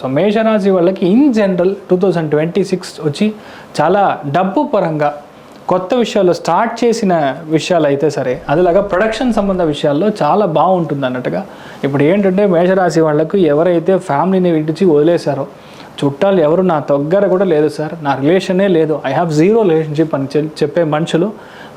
So మేషరాశి వాళ్ళకి in general two thousand twenty six వచ్చి చాలా డబ్బు పరంగా కొత్త విషయాల్లో స్టార్ట్ చేసిన విషయాలు అయితే సరే అదిలాగా ప్రొడక్షన్ సంబంధ విషయాల్లో చాలా బాగుంటుంది అన్నట్టుగా. ఇప్పుడు ఏంటంటే మేషరాశి వాళ్ళకు ఎవరైతే ఫ్యామిలీని విడిచి వదిలేశారో చుట్టాలు ఎవరు నా దగ్గర కూడా లేదు సార్ నా రిలేషనే లేదు ఐ హ్యావ్ జీరో రిలేషన్షిప్ అని చెప్పే మనుషులు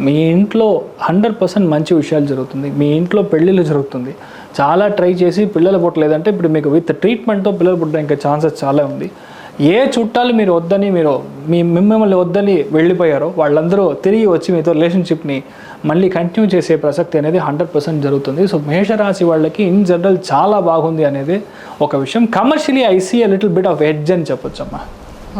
మీ ఇంట్లో హండ్రెడ్ పర్సెంట్ మంచి విషయాలు జరుగుతుంది మీ ఇంట్లో పెళ్ళిళ్ళు జరుగుతుంది చాలా ట్రై చేసి పిల్లలు పుట్టలేదంటే ఇప్పుడు మీకు విత్ ట్రీట్మెంట్తో పిల్లలు పుట్టడానికి ఛాన్సెస్ చాలా ఉంది. ఏ చుట్టాలు మీరు వద్దని మీరు మీ మిమ్మల్ని వద్దని వెళ్ళిపోయారో వాళ్ళందరూ తిరిగి వచ్చి మీతో రిలేషన్షిప్ని మళ్ళీ కంటిన్యూ చేసే ప్రసక్తి అనేది హండ్రెడ్ పర్సెంట్ జరుగుతుంది. సో మేషరాశి వాళ్ళకి ఇన్ జనరల్ చాలా బాగుంది అనేది ఒక విషయం. Commercially I see a little bit of edge అని చెప్పొచ్చమ్మా.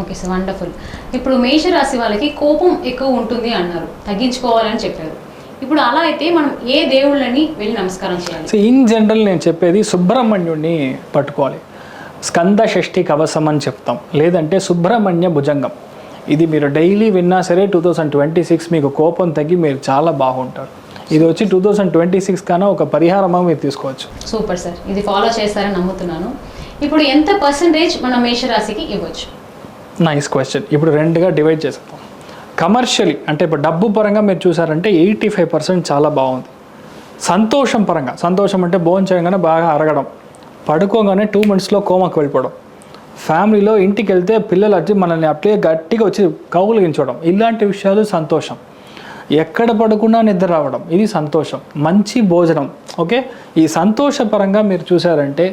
ఓకే సార్ వండర్ఫుల్ ఇప్పుడు మేషరాశి వాళ్ళకి కోపం ఎక్కువ ఉంటుంది అన్నారు. తగ్గించుకోవాలని చెప్పారు. ఇప్పుడు అలా అయితే మనం ఏ దేవుళ్ళని వెళ్ళి నమస్కారం చేయాలి? సో ఇన్ జనరల్ నేను చెప్పేది సుబ్రహ్మణ్యుడిని పట్టుకోవాలి. స్కంద షష్ఠి కవసం అని చెప్తాం. లేదంటే సుబ్రహ్మణ్య భుజంగం. ఇది మీరు డైలీ విన్నా సరే టూ థౌజండ్ ట్వంటీ సిక్స్ మీకు కోపం తగ్గి మీరు చాలా బాగుంటారు. ఇది వచ్చి టూ థౌజండ్ ట్వంటీ సిక్స్ కన్నా ఒక పరిహారమా మీరు తీసుకోవచ్చు. Super sir. ఇది ఫాలో చేస్తారని నమ్ముతున్నాను. ఇప్పుడు ఎంత పర్సంటేజ్ మన మేషరాశికి ఇవ్వచ్చు? నైస్ క్వశ్చన్ ఇప్పుడు రెండుగా డివైడ్ చేస్తాం కమర్షియలీ అంటే ఇప్పుడు డబ్బు పరంగా మీరు చూసారంటే ఎయిటీ ఫైవ్ పర్సెంట్ చాలా బాగుంది. సంతోషం పరంగా సంతోషం అంటే భోజనం చేయగానే బాగా అరగడం పడుకోగానే టూ మినిట్స్లో కోమాకు వెళ్ళిపోవడం ఫ్యామిలీలో ఇంటికి వెళ్తే పిల్లలు వచ్చి మనల్ని అట్లే గట్టిగా వచ్చి కౌగులించడం ఇలాంటి విషయాలు సంతోషం. ఎక్కడ పడకుండా నిద్ర రావడం ఇది సంతోషం మంచి భోజనం ఓకే? ఈ సంతోషపరంగా మీరు చూసారంటే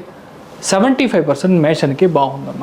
సెవెంటీ ఫైవ్ పర్సెంట్ మేషన్కి బాగుందమ్మా.